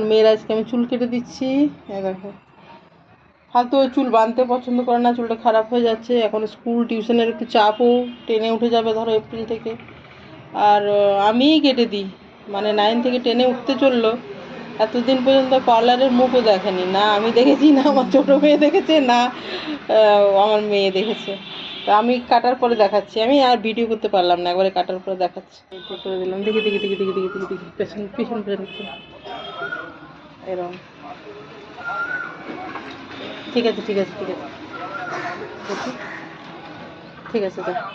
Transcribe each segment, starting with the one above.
আমার মেয়ের আজকে আমি চুল কেটে দিচ্ছি দেখো ফালতু চুল বাঁধতে পছন্দ করে না চুলটা খারাপ হয়ে যাচ্ছে এখন স্কুল টিউশনের একটু চাপও টেনে উঠে যাবে ধরো এপ্রিল থেকে আর আমিই কেটে দিই মানে নাইন থেকে টেনে উঠতে চলল এতদিন পর্যন্ত পার্লারের মুখও দেখেনি না আমি দেখেছি না আমার ছোটো মেয়ে দেখেছে না আমার মেয়ে দেখেছে তো আমি কাটার পরে দেখাচ্ছি আমি আর ভিডিও করতে পারলাম না একবারে কাটার পরে দেখাচ্ছি করে দিলাম দেখি দেখি দেখি দেখি দেখি দেখি দেখি পিছন পেছন পিছন। এরকম ঠিক আছে ঠিক আছে ঠিক আছে। ঠিক আছে, দেখো।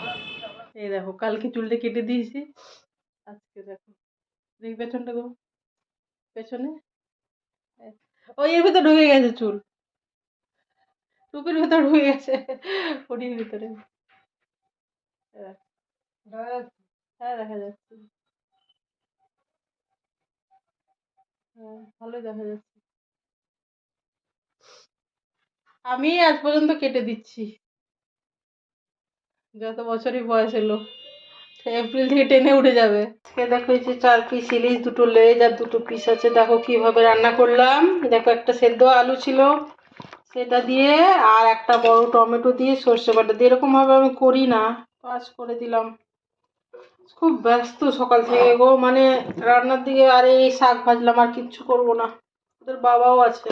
এই দেখো, কালকে চুলটা কেটে দিয়েছি। আজকে দেখো। দেখি পেছনটা গো। পেছনে? ওই এর ভিতরে ঢুকে গেছে চুল। টুপির ভিতরে ঢুকে গেছে। ফটির ভিতরে। হ্যাঁ দেখা যাচ্ছে। ভালোই দেখা যাচ্ছে। আমি আজ পর্যন্ত কেটে দিচ্ছি। যত বছরই বয়স এলো এপ্রিল থেকে টেনে উঠে যাবে। আজকে দেখো এই যে চার পিস ইলিশ, দুটো লেজ আর দুটো পিস আছে। দেখো কীভাবে রান্না করলাম। দেখো একটা সেদ্ধ আলু ছিল, সেটা দিয়ে আর একটা বড় টমেটো দিয়ে সর্ষে বাটা দিয়ে। এরকম ভাবে আমি করি না। পাস করে দিলাম। খুব ব্যস্ত সকাল থেকে গো মানে রান্নার দিকে আর এই শাক ভাজলাম, আর কিচ্ছু করব না। ওদের বাবাও আছে।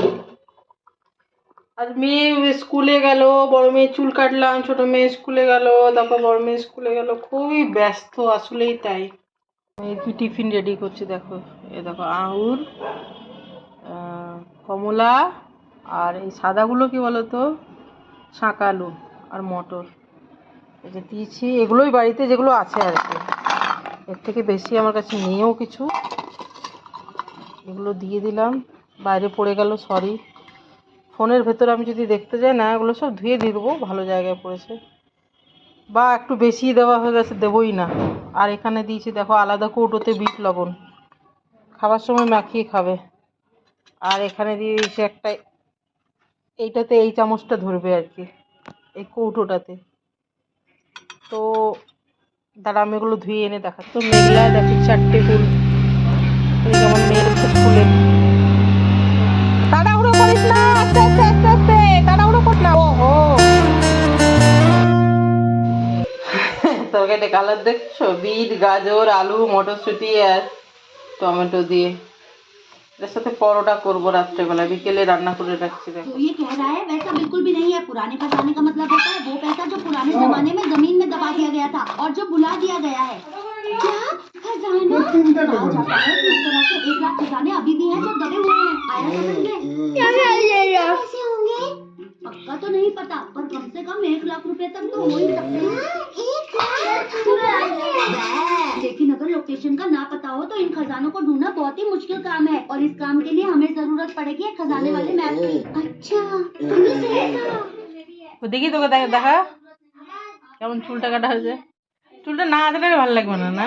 আজ মেয়ে স্কুলে গেল, বড় মেয়ে চুল কাটলাম, ছোট মেয়ে স্কুলে গেল, তারপর বড় মেয়ে স্কুলে গেল। খুবই ব্যস্ত আসলেই তাই। কি টিফিন রেডি করছি দেখো। এ দেখো, আঙুর কমলা, আর এই সাদাগুলো কি বলো তো শাঁকা আলু আর মটর। এই যে দিয়েছি, এগুলোই বাড়িতে যেগুলো আছে আর কি। এর থেকে বেশি আমার কাছে নেইও কিছু। এগুলো দিয়ে দিলাম। বাইরে পড়ে গেল সরি ফোনের ভেতরে আমি যদি দেখতে যাই, না, এগুলো সব ধুয়ে দিয়ে দেবো। ভালো জায়গায় পড়েছে। বা একটু বেশি দেওয়া হয়ে গেছে, দেবোই না। আর এখানে দিয়েছি, দেখো, আলাদা কৌটোতে বিট লবণ। খাবার সময় মাখিয়ে খাবে। আর এখানে দিয়ে দিয়েছি একটা, এইটাতে এই চামচটা ধরবে আর কি, এই কৌটোটাতে। তো দাঁড়া, আমি এগুলো ধুয়ে এনে দেখা তো মেঘলা, দেখি চারটে ফুল। কালার দেখছ? বিট, গাজর, আলু, মটরশুঁটি আর টমেটো দিয়ে। এর সাথে পরোটা করবো রাত্রেবেলা বিকেলে রান্না করে রাখছি দেখো तो ये कह रहा है वैसा बिल्कुल भी नहीं है पुराने खजाने का मतलब होता है वो पैसा जो पुराने जमाने में जमीन में दबा दिया गया था और जो बुला दिया गया है क्या खजाना कहा जाता है कि इस तरह के एक लाख खजाने अभी भी हैं जो दबे हुए हैं आया समझ में कैसे होंगे पक्का तो नहीं पता पर कम से कम एक लाख रुपए तक तो हो ही सकते हैं एक लाख लेकिन अगर लोकेशन का ना पता हो तो इन खजानों को ढूंढना बहुत ही मुश्किल काम है और इस काम के लिए हमें जरूरत पड़ेगी एक खजाने वाले मैप की अच्छा तुम्हें सही कहा ও দেখি তোকে দেখা দেখা কেমন চুলটা কাটা হয়েছে চুলটা না আঁচড়ে ভালো লাগবে না না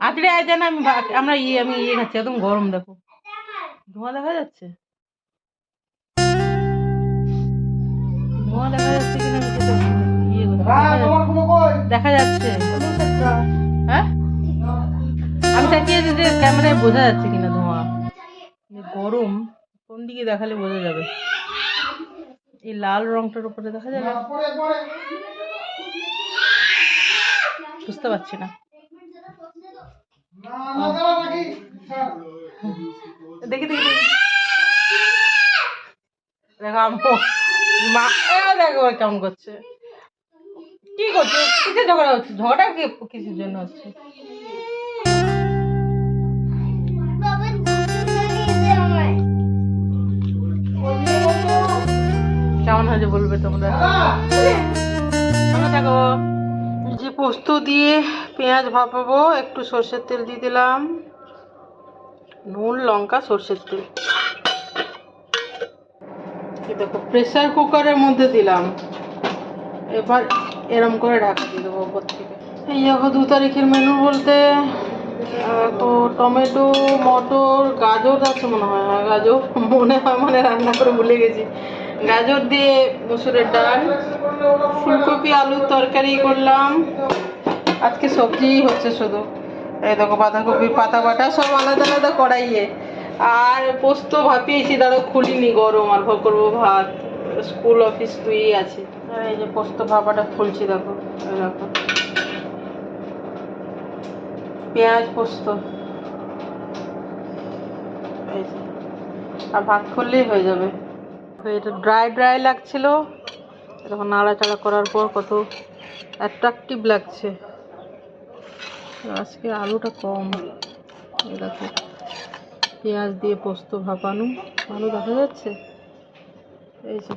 আঁচড়ে আয় না আমি ভা- আমরা ইয়ে আমি ইয়ে খাচ্ছি একদম গরম দেখো ধোঁয়া দেখা যাচ্ছে ধোঁয়া দেখা যাচ্ছে। কিনা। দেখা যাচ্ছে হ্যাঁ? আমি তাকিয়ে যে ক্যামেরায় বোঝা যাচ্ছে কিনা ধোঁয়া। গরম, কোন দিকে দেখালে বোঝা যাবে? এই লাল রংটার উপরে দেখা যাবে? বুঝতে পারছি না। দেখি দেখি দেখি। দেখো মা দেখো কেমন করছে। কি ঝগড়া হচ্ছে? ঝগড়া কি জন্য হচ্ছে? কেমন বলবে তোমরা? থাকো। যে পোস্ত দিয়ে পেঁয়াজ ভাপাবো, একটু সর্ষের তেল দিয়ে দিলাম। নুন, লঙ্কা, সর্ষের তেল। এই দেখো প্রেসার কুকারের মধ্যে দিলাম। এবার এরম করে ঢাকা দিয়ে দেবো ওপর থেকে। এই দেখো, দু তারিখের মেনু বলতে তো টমেটো, মটর, গাজর আছে মনে হয় হ্যাঁ গাজর। মনে হয় মানে রান্না করে ভুলে গেছি। গাজর দিয়ে মুসুরের ডাল, ফুলকপি, আলুর তরকারি করলাম। আজকে সবজিই হচ্ছে শুধু। এই দেখো, বাঁধাকপি পাতা বাটা সব আলাদা আলাদা কড়াইয়ে। আর পোস্ত ভাপিয়েছি দাঁড়াও খুলিনি গরম, আর ভর করব ভাত। স্কুল অফিস তুই আছে এই যে পোস্ত ভাপাটা খুলছি, দেখো দেখো। পেঁয়াজ পোস্ত। এই। আর ভাত খুললেই হয়ে যাবে। এটা ড্রাই ড্রাই লাগছিল, এরকম নাড়াচাড়া করার পর কত অ্যাট্রাকটিভ লাগছে। আজকে আলুটা কম দেখো। পেঁয়াজ দিয়ে পোস্ত ভাপানো। ভালো দেখা যাচ্ছে? এই যে।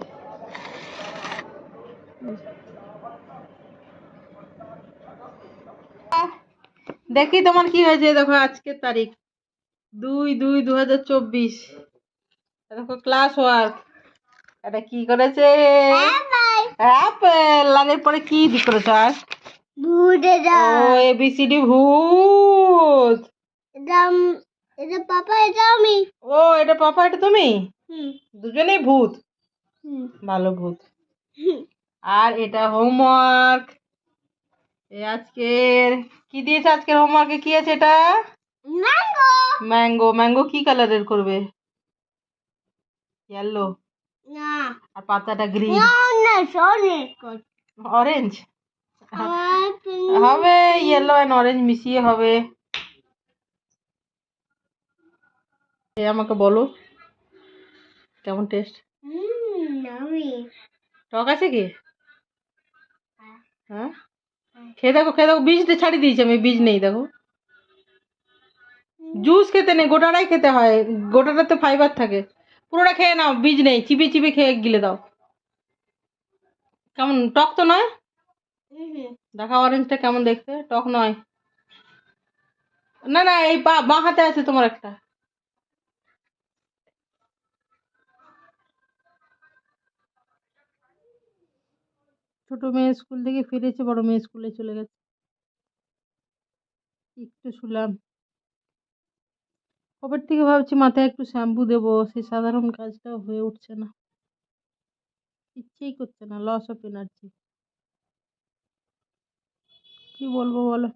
দেখি তোমার কি হয়েছে দেখো আজকের তারিখ। দুই দুই দু হাজার চব্বিশ। দেখো ক্লাস ওয়ার্ক এটা কি করেছে? অ্যাপেল আর এরপরে কি করেছে আর ভুটে ও এবিসিডি ভূত। এটা পাপা এটা আমি। ও এটা পাপা এটা তুমি? দুজনেই ভূত? ভালো ভূত। আর এটা হোমওয়ার্ক এ আজকের কি দিয়েছে আজকের হোমওয়ার্কে কি আছে এটা? ম্যাঙ্গো ম্যাঙ্গো ম্যাঙ্গো কি কালারের করবে? ইয়েলো না। আর পাতাটা গ্রিন না অরেঞ্জ হবে ইয়েলো অ্যান্ড অরেঞ্জ মিশিয়ে হবে। এ আমাকে বলো। কেমন টেস্ট টক আছে কি? হ্যাঁ। খেয়ে দেখো খেয়ে দেখো বীজটা ছাড়িয়ে দিয়েছি আমি বীজ নেই দেখো। জুস খেতে নেই গোটাটাই খেতে হয় গোটাটাতে ফাইবার থাকে। পুরোটা খেয়ে নাও বীজ নেই চিবিয়ে চিবিয়ে খেয়ে গিলে দাও। কেমন টক তো নয়? দেখা অরেঞ্জটা কেমন দেখতে টক নয়। না না এই বা বাঁ হাতে আছে তোমার একটা। ছোট মেয়ে স্কুল থেকে ফিরেছে, বড় মেয়ে স্কুলে চলে গেছে। একটু শুলাম। কবের থেকে ভাবছি, মাথায় একটু শ্যাম্পু দেবো সেই সাধারণ কাজটাও হয়ে উঠছে না। ইচ্ছেই করছে না লস অফ এনার্জি কি বলব বলো?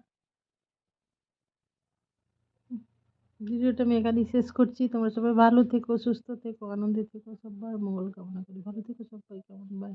ভিডিওটা আমি এখানেই শেষ করছি। তোমরা সবাই ভালো থেকো, সুস্থ থেকো, আনন্দে থেকো সবার মঙ্গল কামনা করি। ভালো থেকো সবাই কেমন? বাই